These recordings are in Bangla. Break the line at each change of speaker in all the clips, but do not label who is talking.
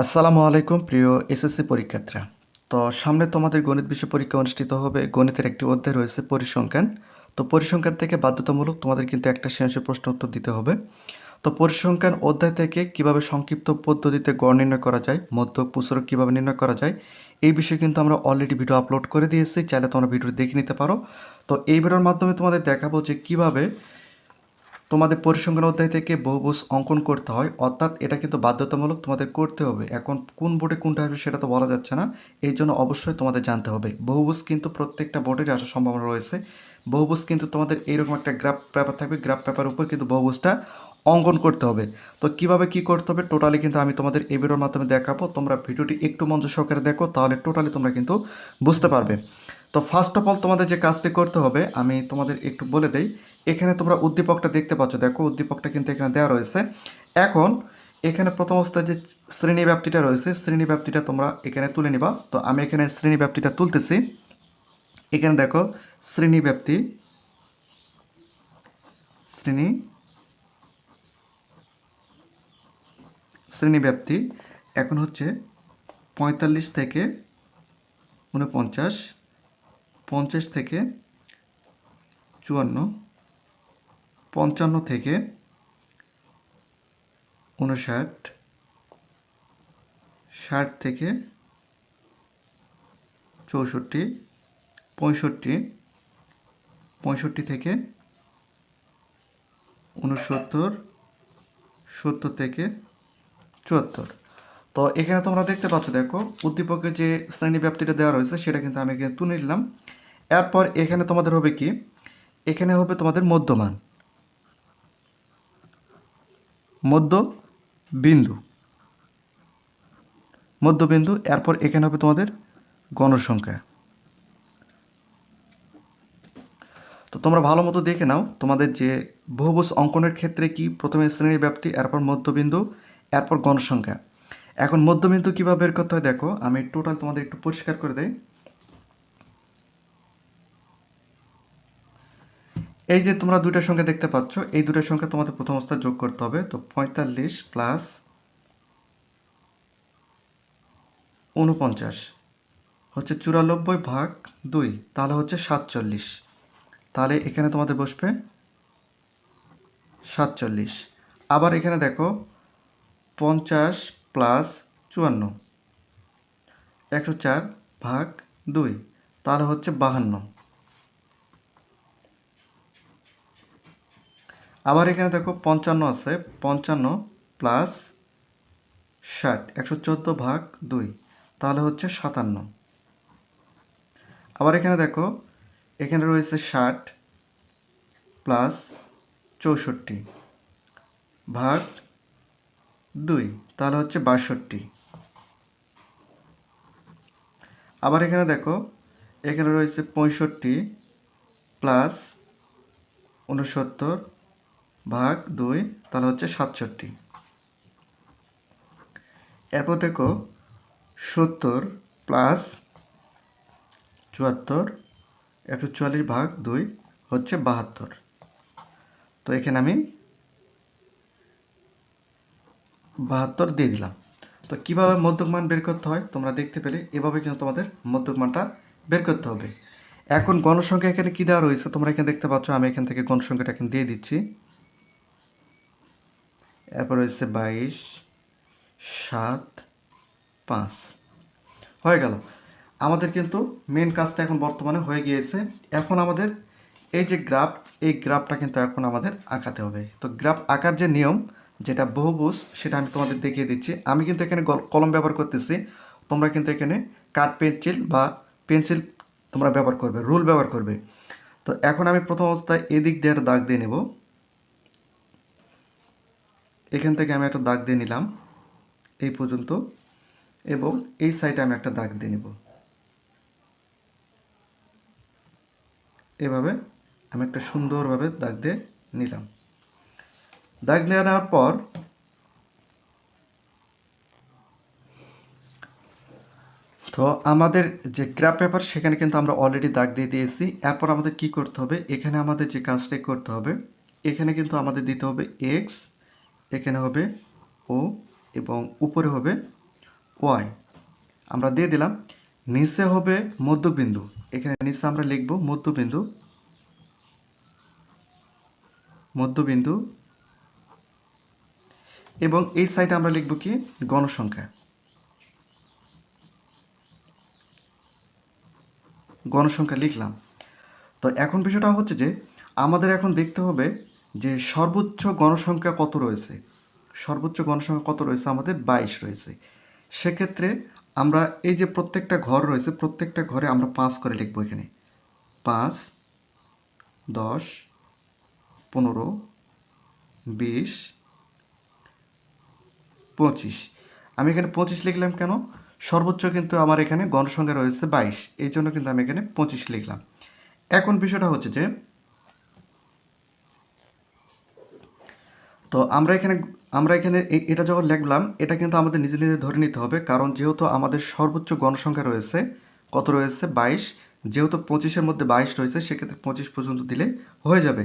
আসসালামু আলাইকুম, প্রিয় এসএসসি পরীক্ষার্থীরা। তো সামনে তোমাদের গণিত বিষয় পরীক্ষা অনুষ্ঠিত হবে। গণিতের একটি অধ্যায় রয়েছে পরিসংখ্যান। তো পরিসংখ্যান থেকে বাধ্যতামূলক তোমাদের কিন্তু একটা সৃজনশীল প্রশ্ন উত্তর দিতে হবে। তো পরিসংখ্যান অধ্যায় থেকে কীভাবে সংক্ষিপ্ত পদ্ধতিতে গড় নির্ণয় করা যায়, মধ্য পুস্তক কীভাবে নির্ণয় করা যায়, এই বিষয়ে কিন্তু আমরা অলরেডি ভিডিও আপলোড করে দিয়েছি। চাইলে তোমরা ভিডিও দেখে নিতে পারো। তো এই ভিডিওর মাধ্যমে তোমাদের দেখাবো যে কীভাবে তোমাদের পরিসংখ্যান অধ্যায় থেকে বহুভুজ অঙ্কন করতে হয়, অর্থাৎ এটা কিন্তু বাধ্যতামূলক তোমাদের করতে হবে। এখন কোন বোর্ডে কোনটা আসবে সেটা তো বলা যাচ্ছে না। এই জন্য অবশ্যই তোমাদের জানতে হবে। বহুভুজ কিন্তু প্রত্যেকটা বোর্ডেরই আসার সম্ভাবনা রয়েছে। বহুভুজ কিন্তু তোমাদের এইরকম একটা গ্রাফ পেপার থাকবে। গ্রাফ পেপার উপর কিন্তু বহুভুজটা অঙ্কন করতে হবে। তো কীভাবে কি করতে হবে টোটালি কিন্তু আমি তোমাদের এই ভিডিওর মাধ্যমে দেখাবো। তোমরা ভিডিওটি একটু মঞ্চ সহকারে দেখো, তাহলে টোটালি তোমরা কিন্তু বুঝতে পারবে। তো ফার্স্ট অফ অল তোমাদের যে কাজটি করতে হবে, আমি তোমাদের একটু বলে দেই। এখানে তোমরা উদ্দীপকটা দেখতে পাচ্ছ। দেখো, উদ্দীপকটা কিন্তু এখানে দেওয়া রয়েছে। এখন, এখানে প্রথম অবস্থায় যে শ্রেণি ব্যাপ্তিটা রয়েছে, শ্রেণি ব্যাপ্তিটা তোমরা এখানে তুলে নিবা। তো আমি এখানে শ্রেণি ব্যাপ্তিটা তুলতেছি। এখানে দেখো, শ্রেণি ব্যাপ্তি, শ্রেণি শ্রেণি ব্যাপ্তি, এখন হচ্ছে পঁয়তাল্লিশ থেকে উনপঞ্চাশ পঞ্চাশ থেকে চুয়ান্ন, পঞ্চান্ন থেকে উনষাট ষাট থেকে চৌষট্টি, পঁয়ষট্টি পঁয়ষট্টি থেকে উনসত্তর সত্তর থেকে চুয়াত্তর। তো এখানে তোমরা দেখতে পাচ্ছ, দেখো, উদ্দীপকের যে শ্রেণি ব্যাপ্তিটা দেওয়া রয়েছে, সেটা কিন্তু আমি এখানে তুলে নিলাম। এরপর এখানে তোমাদের হবে কি? এখানে হবে তোমাদের মধ্যমান। মধ্য বিন্দু মধ্যবিন্দু, এরপর এখানে হবে তোমাদের গণসংখ্যা। তো তোমরা ভালো মতো দেখে নাও তোমাদের যে বহুভুজ অঙ্কনের ক্ষেত্রে কি প্রথমে শ্রেণি ব্যাপ্তি, এরপর মধ্যবিন্দু, এরপর গণসংখ্যা। এখন মধ্যবিন্দু কীভাবে বের করতে হয় দেখো, আমি টোটাল তোমাদের একটু পরিষ্কার করে দেই। এই যে তোমরা দুইটার সংখ্যা দেখতে পাচ্ছ, এই দুটার সংখ্যা তোমাদের প্রথম অবস্থায় যোগ করতে হবে, তো পঁয়তাল্লিশ প্লাস উনপঞ্চাশ হচ্ছে চুরানব্বই ভাগ দুই, তাহলে হচ্ছে সাতচল্লিশ। তাহলে এখানে তোমাদের বসবে সাতচল্লিশ। আবার এখানে দেখো পঞ্চাশ প্লাস চুয়ান্ন, একশো চার ভাগ দুই, তাহলে হচ্ছে বাহান্ন। আবার এখানে দেখো পঞ্চান্ন আছে, পঞ্চান্ন প্লাস ষাট, একশো ভাগ দুই, তাহলে হচ্ছে সাতান্ন। আবার এখানে দেখো, এখানে রয়েছে ষাট প্লাস চৌষট্টি ভাগ দুই, তাহলে হচ্ছে বাষট্টি। আবার এখানে দেখো, এখানে রয়েছে পঁয়ষট্টি প্লাস উনসত্তর ভাগ দুই, তাহলে হচ্ছে সাতষট্টি। এরপর দেখো, সত্তর প্লাস চুয়াত্তর, একশো চুয়াল্লিশ ভাগ দুই হচ্ছে বাহাত্তর। তো এখানে আমি বাহাত্তর দিয়ে দিলাম। তো কীভাবে মধ্যমান বের করতে হয় তোমরা দেখতে পেলে, এভাবে কিন্তু তোমাদের মধ্যমানটা বের করতে হবে। এখন গণসংখ্যা এখানে কী দেওয়া রয়েছে তোমরা এখানে দেখতে পাচ্ছ, আমি এখান থেকে গণসংখ্যাটা এখানে দিয়ে দিচ্ছি। এরপর রয়েছে বাইশ, সাত, পাঁচ। হয়ে গেল। আমাদের কিন্তু মেন কাজটা এখন বর্তমানে হয়ে গিয়েছে। এখন আমাদের এই যে গ্রাফ এই গ্রাফটা কিন্তু এখন আমাদের আঁকাতে হবে। তো গ্রাফ আঁকার যে নিয়ম, যেটা বহুভুজ, সেটা আমি তোমাদের দেখিয়ে দিচ্ছি। আমি কিন্তু এখানে কলম ব্যবহার করতেছি। তোমরা কিন্তু এখানে কাঠ পেন্সিল বা পেন্সিল তোমরা ব্যবহার করবে রুল ব্যবহার করবে। তো এখন আমি প্রথম অবস্থায় এদিক দিয়ে একটা দাগ দিয়ে নেব। এখান থেকে আমি একটা দাগ দিয়ে নিলাম, এই পর্যন্ত, এবং এই সাইডে আমি একটা দাগ দিয়ে নেব। এভাবে আমি একটা সুন্দরভাবে দাগ দিয়ে নিলাম। দাগ দিয়ে নেওয়ার পর, তো আমাদের যে গ্রাফ পেপার সেখানে কিন্তু আমরা অলরেডি দাগ দিয়ে দিয়েছি। এরপর আমাদের কি করতে হবে? এখানে আমাদের যে কাজটা করতে হবে, এখানে কিন্তু আমাদের দিতে হবে এক্স এখানে হবে ও এবং উপরে হবে ওয়াই। আমরা দিয়ে দিলাম। নিচে হবে মধ্যবিন্দু। এখানে নিচে আমরা লিখব মধ্যবিন্দু। মধ্যবিন্দু। এবং এই সাইডে আমরা লিখব কি? গণসংখ্যা। গণসংখ্যা লিখলাম। তো এখন বিষয়টা হচ্ছে যে, আমাদের এখন দেখতে হবে যে সর্বোচ্চ গণসংখ্যা কত রয়েছে? সর্বোচ্চ গণসংখ্যা কত রয়েছে? আমাদের বাইশ রয়েছে। সেক্ষেত্রে আমরা এই যে প্রত্যেকটা ঘর রয়েছে, প্রত্যেকটা ঘরে আমরা পাঁচ করে লিখব এখানে। পাঁচ, দশ, পনেরো, বিশ, পঁচিশ। আমি এখানে পঁচিশ লিখলাম কেন? সর্বোচ্চ কিন্তু আমার এখানে গণসংখ্যা রয়েছে বাইশ। এই জন্য কিন্তু আমি এখানে পঁচিশ লিখলাম। এখন বিষয়টা হচ্ছে যে তো আমরা এখানে আমরা এখানে এটা যখন লিখলাম, এটা কিন্তু আমাদের নিজে নিজে ধরে নিতে হবে। কারণ যেহেতু আমাদের সর্বোচ্চ গণসংখ্যা রয়েছে, কত রয়েছে? বাইশ। যেহেতু পঁচিশের মধ্যে বাইশ রয়েছে, সেক্ষেত্রে পঁচিশ পর্যন্ত দিলে হয়ে যাবে।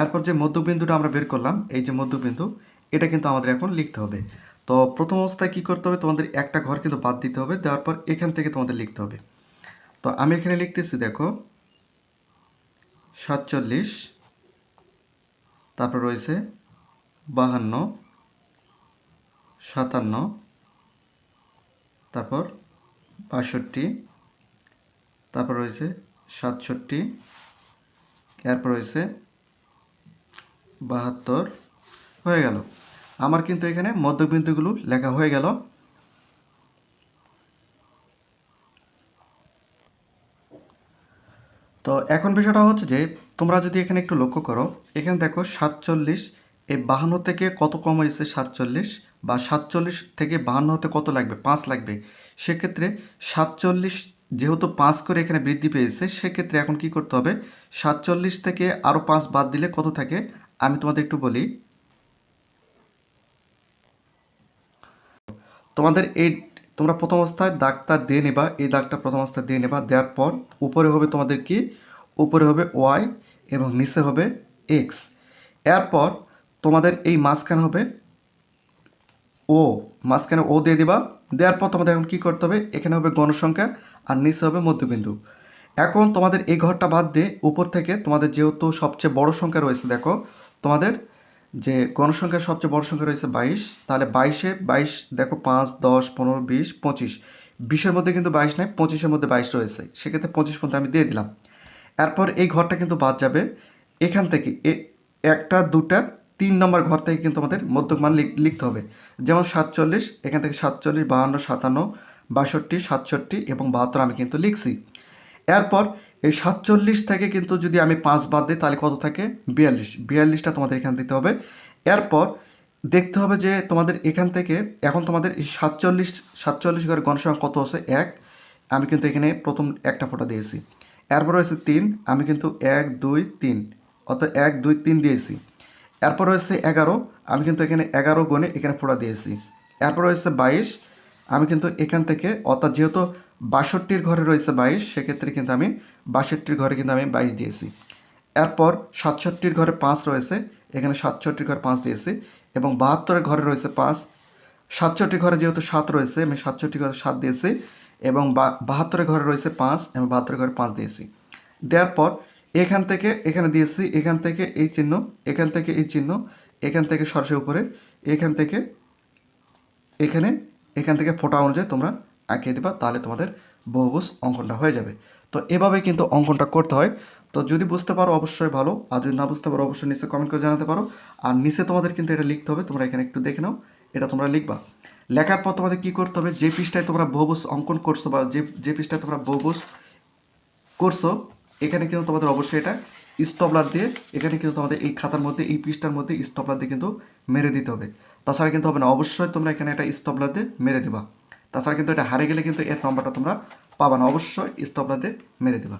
এরপর যে মধ্যবিন্দুটা আমরা বের করলাম, এই যে মধ্যবিন্দু, এটা কিন্তু আমাদের এখন লিখতে হবে। তো প্রথম অবস্থায় কী করতে হবে? তোমাদের একটা ঘর কিন্তু বাদ দিতে হবে। দেওয়ার পর এখান থেকে তোমাদের লিখতে হবে। তো আমি এখানে লিখতেছি, দেখো, সাতচল্লিশ, তারপর রয়েছে বাহান্ন, সাতান্ন, তারপর বাষট্টি, তারপর রয়েছে সাতষট্টি, এরপর রয়েছে বাহাত্তর, হয়ে গেল। আমার কিন্তু এখানে মধ্যবিন্দুগুলো লেখা হয়ে গেল। তো এখন বিষয়টা হচ্ছে যে, তোমরা যদি এখানে একটু লক্ষ্য করো, এখানে দেখো সাতচল্লিশ এই বাহান্ন থেকে কত কম হয়েছে? সাতচল্লিশ। বা সাতচল্লিশ থেকে বাহান্ন হতে কত লাগবে? পাঁচ লাগবে। সেক্ষেত্রে সাতচল্লিশ যেহেতু পাঁচ করে এখানে বৃদ্ধি পেয়েছে, সেক্ষেত্রে এখন কি করতে হবে? সাতচল্লিশ থেকে আরও পাঁচ বাদ দিলে কত থাকে? আমি তোমাদের একটু বলি। তোমাদের এই তোমরা প্রথম অবস্থায় দাগটা দিয়ে নেবা। এই দাগটা প্রথম অবস্থায় দিয়ে নেবা। দেওয়ার পর উপরে হবে তোমাদের কি? উপরে হবে ওয়াই এবং নিচে হবে এক্স। এরপর তোমাদের এই মাঝখানে হবে ও, মাঝখানে ও দিয়ে দিবা। দেওয়ার পর তোমাদের এখন কী করতে হবে? এখানে হবে গণসংখ্যা আর নিচে হবে মধ্যবিন্দু। এখন তোমাদের এই ঘরটা বাদ দিয়ে উপর থেকে তোমাদের যেহেতু সবচেয়ে বড় সংখ্যা রয়েছে, দেখো, তোমাদের যে গণসংখ্যার সবচেয়ে বড় সংখ্যা রয়েছে বাইশ, তাহলে বাইশে বাইশ, দেখো, পাঁচ, দশ, পনেরো, বিশ, পঁচিশ। বিশের মধ্যে কিন্তু বাইশ নাই, পঁচিশের মধ্যে বাইশ রয়েছে। সেক্ষেত্রে পঁচিশ পর্যন্ত আমি দিয়ে দিলাম। এরপর এই ঘরটা কিন্তু বাদ যাবে। এখান থেকে একটা, দুটা তিন নম্বর ঘর থেকে কিন্তু আমাদের মধ্যমান লিখ- লিখতে হবে। যেমন সাতচল্লিশ, এখান থেকে সাতচল্লিশ, বাহান্ন, সাতান্ন, বাষট্টি, সাতষট্টি এবং বাহাত্তর আমি কিন্তু লিখছি। এরপর এই সাতচল্লিশ থেকে কিন্তু যদি আমি পাঁচ বাদ দিই, তাহলে কত থাকে? বিয়াল্লিশ। বিয়াল্লিশটা তোমাদের এখানে দিতে হবে। এরপর দেখতে হবে যে তোমাদের এখান থেকে এখন তোমাদের এই সাতচল্লিশ সাতচল্লিশ ঘরের গণসংখ্যা কত আছে? এক। আমি কিন্তু এখানে প্রথম একটা ফোঁটা দিয়েছি। এরপর রয়েছে তিন। আমি কিন্তু এক, দুই, তিন। অর্থাৎ এক, দুই, তিন দিয়েছি। এরপর রয়েছে এগারো। আমি কিন্তু এখানে এগারো গণে এখানে ফোঁটা দিয়েছি। এরপর রয়েছে বাইশ। আমি কিন্তু এখান থেকে, অর্থাৎ যেহেতু বাষট্টির ঘরে রয়েছে বাইশ, সেক্ষেত্রে কিন্তু আমি বাষট্টির ঘরে কিন্তু আমি বাইশ দিয়েছি। এরপর সাতষট্টির ঘরে পাঁচ রয়েছে। এখানে সাতষট্টির ঘরে পাঁচ দিয়েছি এবং বাহাত্তরের ঘরে রয়েছে পাঁচ। সাতষট্টি ঘরে যেহেতু সাত রয়েছে, আমি সাতষট্টি ঘরে সাত দিয়েছি এবং বাহাত্তরের ঘরে রয়েছে পাঁচ এবং বাহাত্তরের ঘরে পাঁচ দিয়েছি। দেওয়ার পর এখান থেকে, এখানে দিয়েছি, এখান থেকে এই চিহ্ন, এখান থেকে এই চিহ্ন, এখান থেকে সরাসরি উপরে, এখান থেকে, এখানে, এখান থেকে ফোটা অনুযায়ী তোমরা আঁকিয়ে দেবা, তাহলে তোমাদের বহুভুজ অঙ্কনটা হয়ে যাবে। তো এভাবে কিন্তু অঙ্কনটা করতে হয়। তো যদি বুঝতে পারো অবশ্যই ভালো, আর যদি না বুঝতে পারো অবশ্যই নিচে কমেন্ট করে জানাতে পারো। আর নিচে তোমাদের কিন্তু এটা লিখতে হবে, তোমরা এখানে একটু দেখে নাও, এটা তোমরা লিখবা। লেখার পর তোমাদের কী করতে হবে, যে পৃষ্ঠায় তোমরা বহুভুজ অঙ্কন করছ বা যে যে পৃষ্ঠায় তোমরা বহুভুজ করছ এখানে কিন্তু তোমাদের অবশ্যই এটা স্টপলার দিয়ে, এখানে কিন্তু তোমাদের এই খাতার মধ্যে, এই পৃষ্ঠার মধ্যে স্টপলার দিয়ে কিন্তু মেরে দিতে হবে। তাছাড়া কিন্তু হবে না, অবশ্যই তোমরা এখানে একটা স্টপলার দিয়ে মেরে দেবা। তাছাড়া কিন্তু এটা হারে গেলে কিন্তু এর নম্বরটা তোমরা পাবা না, অবশ্যই স্টপলার দিয়ে মেরে দিবা।